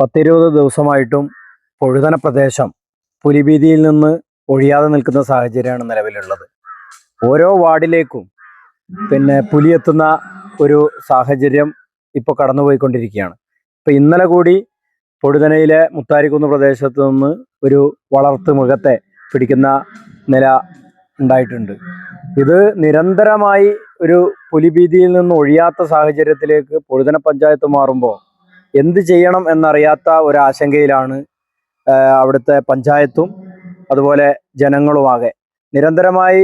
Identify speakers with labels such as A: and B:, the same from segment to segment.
A: പത്തിരുപത് ദിവസമായിട്ടും പൊഴുതന പ്രദേശം പുലിഭീതിയിൽ നിന്ന് ഒഴിയാതെ നിൽക്കുന്ന സാഹചര്യമാണ് നിലവിലുള്ളത്. ഓരോ വാർഡിലേക്കും പിന്നെ പുലി എത്തുന്ന ഒരു സാഹചര്യം ഇപ്പോൾ കടന്നുപോയിക്കൊണ്ടിരിക്കുകയാണ്. ഇപ്പം ഇന്നലെ കൂടി പൊഴുതനയിലെ മുത്താരിക്കുന്ന് പ്രദേശത്ത് നിന്ന് ഒരു വളർത്തു മൃഗത്തെ പിടിക്കുന്ന നില ഉണ്ടായിട്ടുണ്ട്. ഇത് നിരന്തരമായി ഒരു പുലിഭീതിയിൽ നിന്ന് ഒഴിയാത്ത സാഹചര്യത്തിലേക്ക് പൊഴുതന പഞ്ചായത്ത് മാറുമ്പോൾ എന്ത് ചെയ്യണം എന്നറിയാത്ത ഒരാശങ്കയിലാണ് അവിടുത്തെ പഞ്ചായത്തും അതുപോലെ ജനങ്ങളുമാകെ. നിരന്തരമായി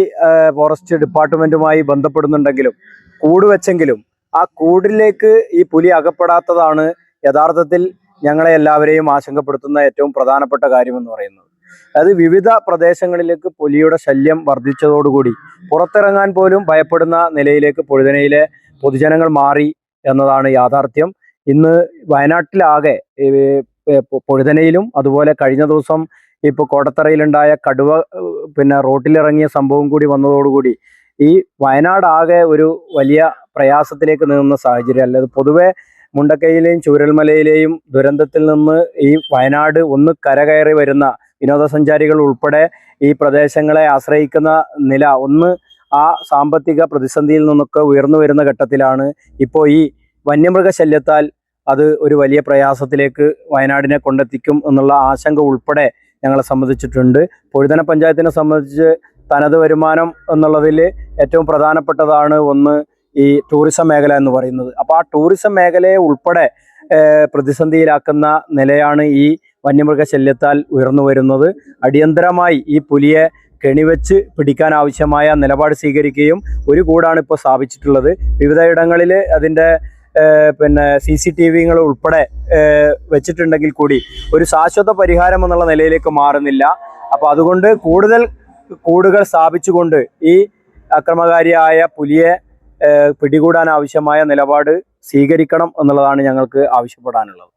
A: ഫോറസ്റ്റ് ഡിപ്പാർട്ട്മെന്റുമായി ബന്ധപ്പെടുന്നുണ്ടെങ്കിലും കൂട് വെച്ചെങ്കിലും ആ കൂടിലേക്ക് ഈ പുലി അകപ്പെടാത്തതാണ് യഥാർത്ഥത്തിൽ ഞങ്ങളെ എല്ലാവരെയും ആശങ്കപ്പെടുത്തുന്ന ഏറ്റവും പ്രധാനപ്പെട്ട കാര്യമെന്ന് പറയുന്നത്. അതായത് വിവിധ പ്രദേശങ്ങളിലേക്ക് പുലിയുടെ ശല്യം വർദ്ധിച്ചതോടുകൂടി പുറത്തിറങ്ങാൻ പോലും ഭയപ്പെടുന്ന നിലയിലേക്ക് പൊഴുതനയിലെ പൊതുജനങ്ങൾ മാറി എന്നതാണ് യാഥാർത്ഥ്യം. ഇന്ന് വയനാട്ടിലാകെ പൊഴുതനയിലും അതുപോലെ കഴിഞ്ഞ ദിവസം ഇപ്പോൾ കോടത്തറയിലുണ്ടായ കടുവ പിന്നെ റോട്ടിലിറങ്ങിയ സംഭവം കൂടി വന്നതോടുകൂടി ഈ വയനാടാകെ ഒരു വലിയ പ്രയാസത്തിലേക്ക് നീങ്ങുന്ന സാഹചര്യം. അല്ലത് പൊതുവെ മുണ്ടക്കൈയിലെയും ചൂരൽമലയിലെയും ദുരന്തത്തിൽ നിന്ന് ഈ വയനാട് ഒന്ന് കരകയറി വരുന്ന വിനോദസഞ്ചാരികൾ ഉൾപ്പെടെ ഈ പ്രദേശങ്ങളെ ആശ്രയിക്കുന്ന നില ഒന്ന് ആ സാമ്പത്തിക പ്രതിസന്ധിയിൽ നിന്നൊക്കെ ഉയർന്നു വരുന്ന ഘട്ടത്തിലാണ് ഇപ്പോൾ ഈ വന്യമൃഗശല്യത്താൽ അത് ഒരു വലിയ പ്രയാസത്തിലേക്ക് വയനാടിനെ കൊണ്ടെത്തിക്കും എന്നുള്ള ആശങ്ക ഉൾപ്പെടെ ഞങ്ങളെ സംബന്ധിച്ചിട്ടുണ്ട്. പൊഴുതന പഞ്ചായത്തിനെ സംബന്ധിച്ച് തനത് വരുമാനം എന്നുള്ളതിൽ ഏറ്റവും പ്രധാനപ്പെട്ടതാണ് ഒന്ന് ഈ ടൂറിസം മേഖല എന്ന് പറയുന്നത്. അപ്പോൾ ആ ടൂറിസം മേഖലയെ ഉൾപ്പെടെ പ്രതിസന്ധിയിലാക്കുന്ന നിലയാണ് ഈ വന്യമൃഗശല്യത്താൽ ഉയർന്നു വരുന്നത്. അടിയന്തരമായി ഈ പുലിയെ കെണിവെച്ച് പിടിക്കാൻ ആവശ്യമായ നിലപാട് സ്വീകരിക്കുകയും ഒരു കൂടാണ് ഇപ്പോൾ സ്ഥാപിച്ചിട്ടുള്ളത്. വിവിധയിടങ്ങളിൽ അതിന്റെ പിന്നെ സി സി ടി വികൾ ഉൾപ്പെടെ വെച്ചിട്ടുണ്ടെങ്കിൽ കൂടി ഒരു ശാശ്വത പരിഹാരം എന്നുള്ള നിലയിലേക്ക് മാറുന്നില്ല. അപ്പോൾ അതുകൊണ്ട് കൂടുതൽ കൂടുകൾ സ്ഥാപിച്ചുകൊണ്ട് ഈ അക്രമകാരിയായ പുലിയെ പിടികൂടാൻ ആവശ്യമായ നിലപാട് സ്വീകരിക്കണം എന്നുള്ളതാണ് ഞങ്ങൾക്ക് ആവശ്യപ്പെടാനുള്ളത്.